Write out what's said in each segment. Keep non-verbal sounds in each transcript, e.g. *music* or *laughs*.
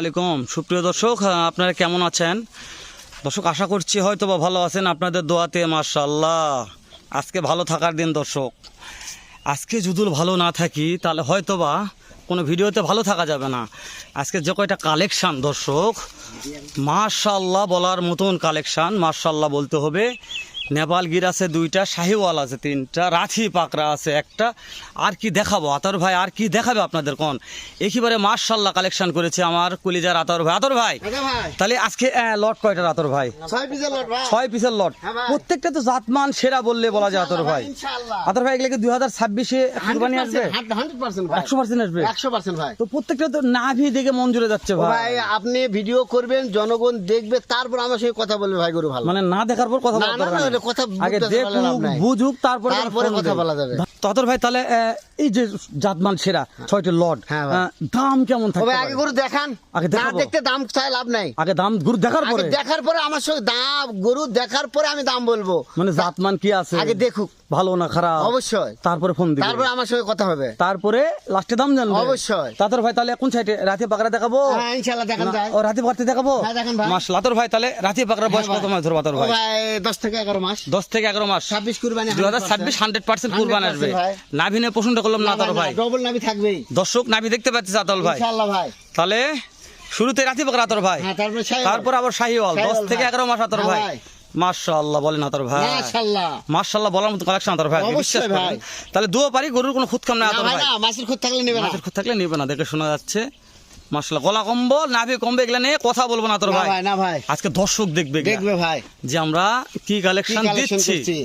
আলাইকুম। সুপ্রিয় দর্শক আপনারা কেমন আছেন? দর্শক, আশা করছি হয়তো বা ভালো আছেন আপনাদের দোয়াতে মার্শাল্লাহ আজকে ভালো থাকার দিন দর্শক। আজকে যদি ভালো না থাকি, তাহলে হয়তো বা কোনো ভিডিওতে ভালো থাকা যাবে না। আজকে যে কয়টা কালেকশান দর্শক মার্শাল্লাহ বলার মতন কালেকশান মার্শাল্লাহ বলতে হবে। নেপাল গির আছে দুইটা শাহিওয়াল আছে তিনটা রাথি পাকড়া আছে একটা। আর কি দেখাবো? আতর ভাই আর কি দেখাবে আপনাদের কোন? একেবারে মার্শাল্লাহ কালেকশন করেছে আমার কুলিজার আতর ভাই। আতর ভাই তাহলে আজকে লট কয়টার আতর ভাই? ছয় পিসের লট হ্যাঁ। প্রত্যেকটা তো জাতমান সেরা বললে বলা যায় আতর ভাই। আতর ভাই এগুলো দুই হাজার ছাব্বিশে কুরবানি আসবে? একশো পার্সেন্ট আসবে? 100% ভাই। তো প্রত্যেকটা তো নাভি দেখে মন জুড়ে যাচ্ছে ভাই। আপনি ভিডিও করবেন জনগণ দেখবে তারপর আমার সঙ্গে কথা বলবে ভাই গরু ভালো। মানে না দেখার পর কথা বলতে কথা আগে দেখুক। বুঝুক তারপরে কথা বলা যাবে। ততর ভাই তাহলে আহ, এই যে জাতমান সেরা ছয়টি লট হ্যাঁ ভাই। দাম কেমন থাকবে আগে গরু দেখান আগে না দেখতে দাম চাই লাভ নাই। আগে দাম গুরু দেখার পরে? দেখার পরে আমার সঙ্গে দাম গরু দেখার পরে আমি দাম বলব। মানে জাতমান কি আছে? আগে দেখুক। ভালো না খারাপ? অবশ্যই। তারপরে ফোন দিবে। তারপরে আমার সঙ্গে কথা হবে। তারপরে লাস্টে দাম জানবে? অবশ্যই। তাতর ভাই তাহলে কোন সাইডে রাতে পাকড়া দেখাবো? হ্যাঁ ইনশাআল্লাহ দেখান যায় ও রাতে পাকড়া দেখাবো? হ্যাঁ, দেখান ভাই। মাস লাতর ভাই তাহলে রাতে পাকড়া বয়স হ্যাঁ কত ভাই। মাস ধরো আতর ও ভাই? ভাই দশ থেকে এগারো মাস। দশ থেকে এগারো মাস। ছাব্বিশ কুরবানি দুই হাজার ছাব্বিশ হান্ড্রেড পার্সেন্ট কুরবান আসবে। 100% ভাই। নাভিনে প্রশ্নটা করলাম না আতর ভাই। ডবল নাবি থাকবেই। দর্শক নাভি দেখতে পাচ্ছিস আতর ভাই। ইনশাআল্লাহ ভাই। তাহলে শুরুতে রাতে পাকড়া আতর ভাই। হ্যাঁ তারপরে আবার শাহিওয়াল। দশ শাহিওয়াল থেকে ভাই। এগারো মাস আতর হ্যাঁ ভাই। মাশাআল্লাহ বলেন আতর ভাই। মাশাআল্লাহ। মাশাআল্লাহ বলার মতো কালেকশন আতর ভাই। অবশ্যই বিশ্বাস। ভাই। তাহলে দুও পারি গরুর কোনো খুদ কাম না আতর ভাই না মাছের খুদ থাকলে নেবে না। মাছের খুদ থাকলে নিবে না দেখে শোনা যাচ্ছে। মাশাআল্লাহ গলা কম্বল নাভি কমবে এগুলা নিয়ে কথা বলব না তোর ভাই। না ভাই। আজকে দর্শক দেখবে দেখবে ভাই। যে আমরা কি কালেকশন দিচ্ছি।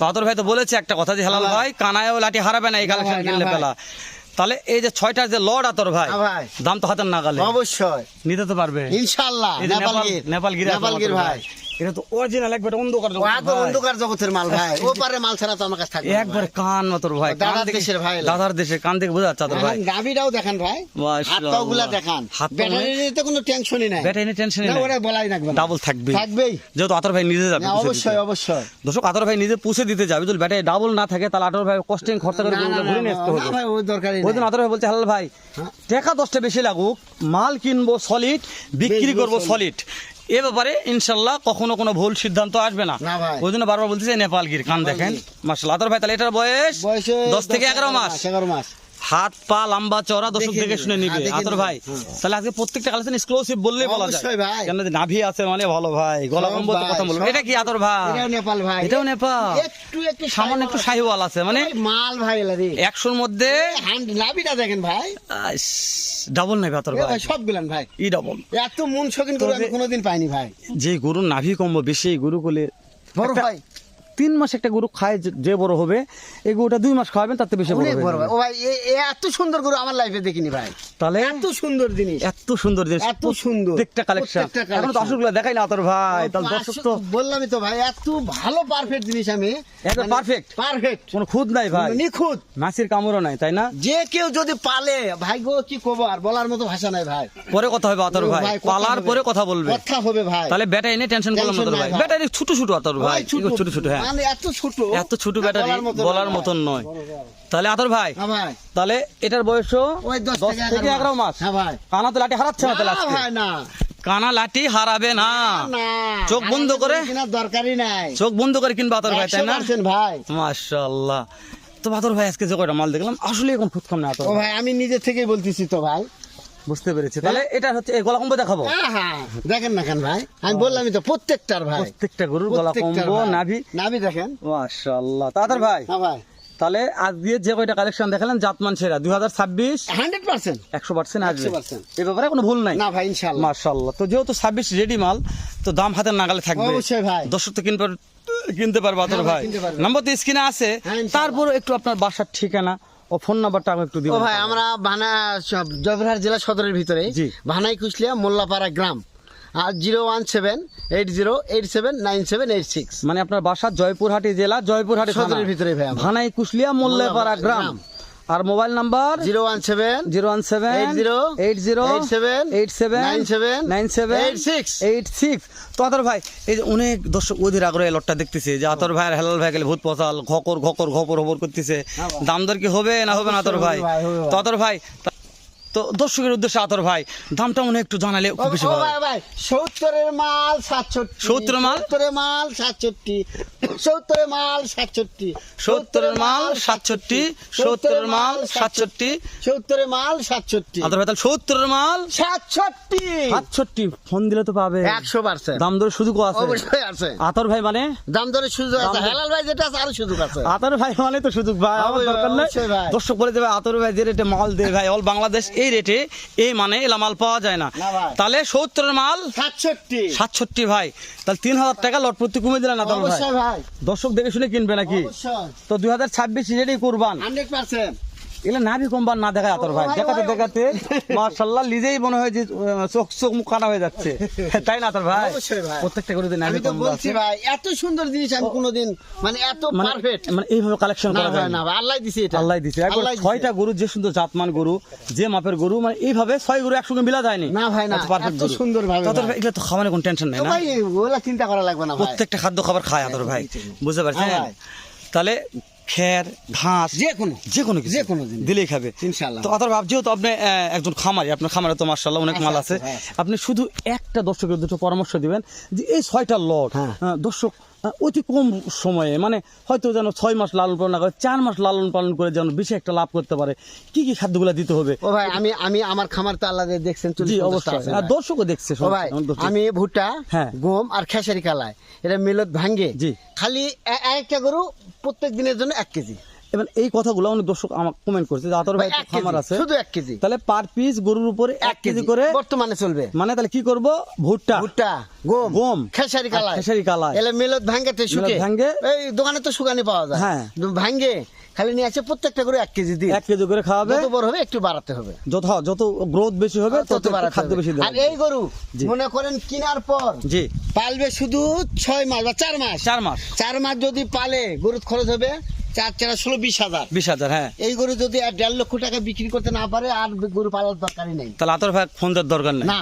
তো আতর ভাই তো বলেছে একটা কথা যে হেলাল না ভাই। কানায় কানায়ও লাঠি হারাবে না এই কালেকশন কিনলে পেলা। তাহলে এই যে ছয়টা যে লড আতর ভাই দাম তো হাতের নাগালে। অবশ্যই। নিতে তো পারবে। নেপাল নেপাল গির। নেপাল গির ভাই। এটা তো অরিজিনাল একবার অন্ধকার। অন্ধকার জগতের মাল ভাই। ও পারে মাল ছাড়া তো আমার কাছে থাকবে একবার কান মতর ভাই। দাদার দেশের ভাই দাদার দেশে কান দেখে বোঝা যাচ্ছে ভাই। এখন গাভীটাও ভাই। মাশাআল্লাহ। হাত পাও গুলা দেখান। হাত পা ব্যাটারি নিতে কোনো টেনশনই নাই। ব্যাটারি টেনশন না ওরা বলাই না। ডাবল থাকবে থাকবেই। যেহেতু আতর ভাই নিজে যাবে অবশ্যই অবশ্যই। দর্শক আতর ভাই নিজে পুষে দিতে যাবে। যদি ব্যাটারি ডাবল না থাকে তাহলে আতর ভাই কস্টিং খরচা করে ঘুরে নিয়ে আসতে হবে। ভাই, ওই দরকারই ওই দিন আতর ভাই বলছে হালাল ভাই হ্যাঁ। টাকা দশটা বেশি লাগুক মাল কিনবো সলিড বিক্রি করব সলিড এ ব্যাপারে ইনশাল্লাহ কখনো কোনো ভুল সিদ্ধান্ত আসবে না। ওই জন্য বারবার বলতেছে নেপাল গির কান দেখেন। মাসাল আতর ভাই তাহলে এটার বয়স দশ থেকে এগারো মাস এগারো মাস। হাত পা লম্বা চওড়া দর্শক দেখে শুনে নিবে, হ্যাঁ, আতর ভাই তাহলে আজকে প্রত্যেকটা কালেকশন এক্সক্লুসিভ বললেই বলা যায়। অবশ্যই ভাই। কেন নাভি আছে মানে ভালো ভাই। গলা কম্বল কথা বলব। এটা কি আতর ভাই? এটাও নেপাল ভাই। এটাও নেপাল। একটু একটু সামান্য একটু শাহিওয়াল আছে মানে মাল ভাই এলা রে। একশোর মধ্যে হ্যান্ড লাভিটা দেখেন ভাই। ডাবল নেবে আতর ভাই সব গুলান ভাই। ই ডাবল এত মন শখিন করে আমি কোনোদিন পাইনি ভাই। যে গরুর নাভি কম্বল বেশি গরু কোলে বড় ভাই। তিন মাস একটা গরু খায় যে- বড় হবে এই গরুটা দুই মাস খাওয়াবেন তাতে বেশি বড় হবে ও ভাই এত সুন্দর করে আমার লাইফে দেখিনি ভাই। তাহলে এত সুন্দর জিনিস। এত সুন্দর জিনিস। এত সুন্দর। প্রত্যেকটা কালেকশন এখন collection। দেখাই না আতর ভাই। তাহলে দর্শক তো বললামই তো ভাই এত ভালো পারফেক্ট জিনিস আমি। একদম perfect? পারফেক্ট কোনো খুদ নাই ভাই। নিখুঁত। নাসির কামড়ও নাই তাই না? যে কেউ যদি পালে ভাই গো কি কব আর? বলার মতো ভাষা নাই ভাই। পরে কথা হবে আতর ভাই। পালার পরে কথা বলবে। কথা হবে ভাই। তাহলে ব্যাটারি এনে টেনশন করলাম আতর ভাই। ব্যাটারি ছোট ছোট আতর ভাই। ভাই, ছোট ছোট হ্যাঁ। মানে এত ছোট এত ছোট ব্যাটারি বলার মতন নয়। তাহলে আতর ভাই হ্যাঁ তাহলে এটার বয়স ওই দশ দশ থেকে এগারো মাস। হ্যাঁ কানা তো লাঠি হারাচ্ছে না তাহলে না। ভাই কানা লাঠি হারাবে না। চোখ বন্ধ করে? দরকারই নাই। চোখ বন্ধ করে কিনবা আতর ভাই তাই না? 100% ভাই। মাশাআল্লাহ। তো আতর ভাই আজকে যে কয়টা মাল দেখলাম আসলে এখন খুদ কম না ভাই। ভাই আমি নিজে থেকেই বলতেছি তো ভাই বুঝতে পেরেছি। তাহলে এটা হচ্ছে গলা কম্বো দেখাবো। দেখেন না কেন ভাই? আমি বললামই তো প্রত্যেকটার ভাই। প্রত্যেকটা গরুর গলা কম্বো নাভি। নাভি দেখেন। মাশাআল্লাহ। তাদের ভাই। হ্যাঁ ভাই। তাহলে আজ দিয়ে যে কয়টা কালেকশন দেখালেন জাতমান সেরা দুই হাজার ছাব্বিশ? Hundred percent. একশো পার্সেন্ট আসবে এ ব্যাপারে কোনো ভুল নাই। না ভাই ইনশাল্লাহ তো যেহেতু ছাব্বিশ রেডি মাল তো দাম হাতের নাগালে থাকবে। অবশ্যই ভাই। দর্শক তো কিনতে পার- কিনতে পারব আতর হ্যাঁ ভাই, পারবে। নাম্বার তো স্ক্রিনে আছে। হ্যাঁ, ইনশাআল্লাহ। তারপর একটু আপনার বাসার ঠিকানা ও ফোন নাম্বারটা একটু দিব ভাই আমরা ভানা জয়পুরহাট জেলা সদরের ভিতরে। ভানাই কুশলিয়া মোল্লাপাড়া গ্রাম। আর zero one seven eight zero eight seven nine seven eight six. মানে আপনার বাসা জয়পুরহাটি জেলা জয়পুরহাটি সদরের ভিতরে ভাই ভানাই কুশলিয়া মোল্লাপাড়া গ্রাম। আর mobile number? Zero one seven zero one seven eight zero eight zero eight seven eight seven nine seven nine seven eight six. Eight six. তো আতর ভাই এই যে অনেক দর্শক ওদের আগ্রহে এই লটটা দেখতেছে যে আতর ভাই আর হেলাল ভাই গেলে ভূত পচাল ঘকর ঘকর ঘপর হবর করতেছে। দাম দর কি হবে না হবে না আতর ভাই। তো আতর ভাই তা- দর্শকের উদ্দেশ্যে আতর ভাই দামটা মনে একটু জানালে খুব বেশি ভালো ভাই সত্তরের মাল সাতষট্টি। 70 মাল? সত্তরের মাল সাতষট্টি। সত্তরের মাল সাতষট্টি। সত্তরের মাল সাতষট্টি সত্তরের মাল সাতষট্টি। সত্তরের মাল সাতষট্টি। আতর ভাই তাহলে সত্তরের মাল সাতষট্টি। সাতষট্টি। ফোন দিলে তো পাবে। একশো পার্সেন্ট। দাম দরে সুযোগও আছে। অবশ্যই আছে। আতর ভাই মানে? দাম দরে সুযোগ আছে। হেলাল ভাই যেটা আছে আরও সুযোগ আছে। আতর ভাই মানে তো সুযোগ ভাই। আমার দরকার নেই। দর্শক বলে দেবে আতর ভাই যে রেটে মাল দেবে ভাই। অল বাংলাদেশ এই রেটে এই মানে এলা মাল পাওয়া যায় না। তাহলে সত্তরের মাল সাতষট্টি। সাতষট্টি ভাই। তাহলে তিন হাজার টাকা লট প্রতি কমে দিলেন না ভাই? দর্শক দেখে শুনে কিনবে নাকি? তো দুই হাজার ছাব্বিশ রেডি করবান। Hundred percent. এগুলো নাভি না আতর ভাই। ও দেখাতে দেখাতে মার্শাল্লাহ নিজেই মনে হয় যে চোখ চোখ মুখ কানা হয়ে যাচ্ছে। *laughs* তাই না আতর ভাই? প্রত্যেকটা করে নাভি আমি বলছি ভাই এত সুন্দর জিনিস আমি কোনোদিন মানে এত মানে পারফেক্ট মানে এইভাবে কালেকশন করা যায় না। আল্লাহ দিছে এটা। আল্লাহ দিছে। একবার ছয়টা গরু যে সুন্দর জাতমান গরু যে মাপের গরু মানে এইভাবে ছয় গরু একসঙ্গে মিলা যায়নি না। ভাই না। সুন্দর ভাবে তো আতর ভাই। এটা তো খাওয়ানোর কোনো টেনশন নেই না? ভাই ওগুলা চিন্তা করা লাগবে না প্রত্যেকটা খাদ্য খাবার খায় আদর ভাই। বুঝতে পারছেন? হ্যাঁ। তাহলে খের ঘাস যে কোনো যে কোনো কিছু যে কোনো দিলেই খাবে। তো আদর ভাব যেহেতু আপনি একজন খামারি আপনার খামারে তো মার্শাল্লাহ অনেক মাল আচ্ছা, আছে হ্যাঁ। আপনি শুধু একটা দর্শকের দুটো পরামর্শ দিবেন যে এই ছয়টা লট হ্যাঁ। দর্শক অতি কম সময়ে মানে হয়তো যেন ছয় মাস লালন পালন না করে চার মাস লালন পালন করে যেন বেশি একটা লাভ করতে পারে। কি কি খাদ্যগুলো দিতে হবে? ও ভাই আমি আমি আমার খামার তো আল্লাহ দেখছেন জি অবশ্যই। আর দর্শকও দেখছে ও ভাই আমি ভুট্টা হ্যাঁ। গম আর খেসারি কালায় এটা মিলত ভাঙ্গে। জি। খালি এক একটা গরু প্রত্যেক দিনের জন্য এক কেজি। এবার এই কথাগুলো অনেক দর্শক আমার কমেন্ট করছে ভাই খামার আছে। শুধু এক কেজি। তাহলে পার পিস গরুর উপরে এক কেজি করে বর্তমানে চলবে। মানে তাহলে কি করব? ভুট্টা। ভুট্টা গম গম, খেসারি কালায় খেসারি কালায়। এলে মিলত ভাঙ্গেতে শুকে। ভাঙ্গে? এই দোকানে তো শুকানি পাওয়া যায়। হ্যাঁ। ভাঙ্গে খালি নিয়ে আসে প্রত্যেকটা করে এক কেজি এক কেজি করে খাওয়াবে। যত বড় হবে একটু বাড়াতে হবে। যত যত গ্রোথ বেশি হবে তত তত খাদ্য। বেশি আর এই গরু মনে করেন কেনার পর জি। পালবে শুধু ছয় মাস বা চার মাস। চার মাস। চার মাস যদি পালে গরুর খরচ হবে চার চার ষোলো বিশ হাজার। বিশ হাজার হ্যাঁ। এই গরু যদি আর দেড় লক্ষ টাকা বিক্রি করতে না পারে আর গরু পালার দরকারই নেই। তাহলে আতর ভাই ফোন দেওয়ার দরকার নেই? না।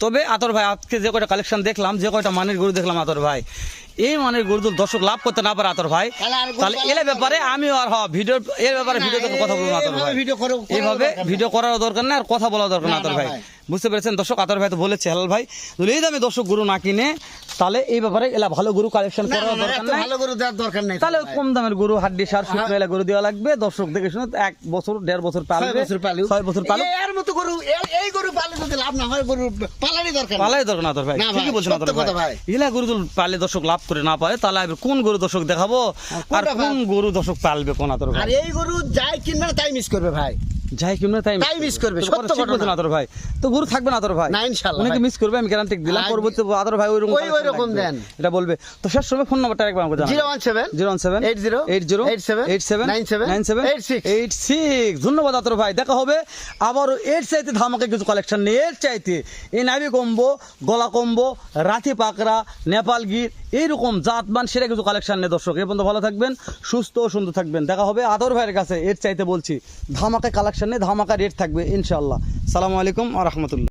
তবে আতর ভাই আজকে যে কয়টা কালেকশন দেখলাম যে কয়টা মানের গরু দেখলাম আতর ভাই এই মানের গরু দর্শক লাভ করতে না পারে আতর ভাই তাহলে এর ব্যাপারে আমি আর হ ভিডিও এর ব্যাপারে না, ভিডিওতে কথা বলব আতর ভাই। ভিডিও করো- এইভাবে। ভিডিও করার দরকার না আর কথা বলা দরকার না আতর ভাই। বুঝতে পেরেছেন? দর্শক আতর ভাই তো বলেছে হেলাল ভাই যদি এই দামে দর্শক গরু না কিনে তাহলে এই ব্যাপারে এলা ভালো গরু কালেকশন করার দরকার নাই। ভালো গরু দেওয়ার দরকার নেই তাহলে কম দামের গরু হাড্ডি সার শুকনো এলা গরু দেওয়া লাগবে। দর্শক দেখে শুনে এক বছর দেড় বছর পালবে। বছর পালুক। ছয় বছর পালুক। এ- এর মতো গরু এই গরু পালে যদি লাভ না হয় গরু পালারই দরকার। পালাই দরকার না তোর ভাই। ঠিকই বলছেন তোর ভাই। ইলা গরু তো পালে দর্শক লাভ করে না পারে তাহলে কোন গরু দর্শক দেখাবো? আর কোন গরু দর্শক পালবে কোন তোর ভাই? আর এই গরু যাই কিনবে তাই মিস করবে ভাই। যাই কিনবে তাই তাই miss করবে, সত্য ঘটনা। আদর ভাই। তো গরু থাকবে না তোর ভাই। না, ইনশাআল্লাহ অনেকে মিস করবে? আমি গ্যারান্টি দিলাম পরবর্তী আদর ভাই ওইরকম ওই- ওইরকম দেন। এটা বলবে। তো শেষ সময় ফোন নাম্বারটা একবার আমাকে জানান। ধন্যবাদ আতর ভাই দেখা হবে। আবারও এর চাইতে ধামাকে কিছু কালেকশন নেই। এর চাইতে এই নাভি কম্বো গলা কম্বো রাতি পাকড়া নেপাল গির এইরকম জাতমান সেটা কিছু কালেকশন নেই দর্শক। এ পর্যন্ত ভালো থাকবেন সুস্থ ও সুন্দর থাকবেন। দেখা হবে আদর ভাইয়ের কাছে। এর চাইতে বলছি ধামাকে কালেকশন নেই ধামাকা রেট থাকবে ইনশাআল্লাহ। সালামু আলাইকুম আ রহমতুল্লাহ।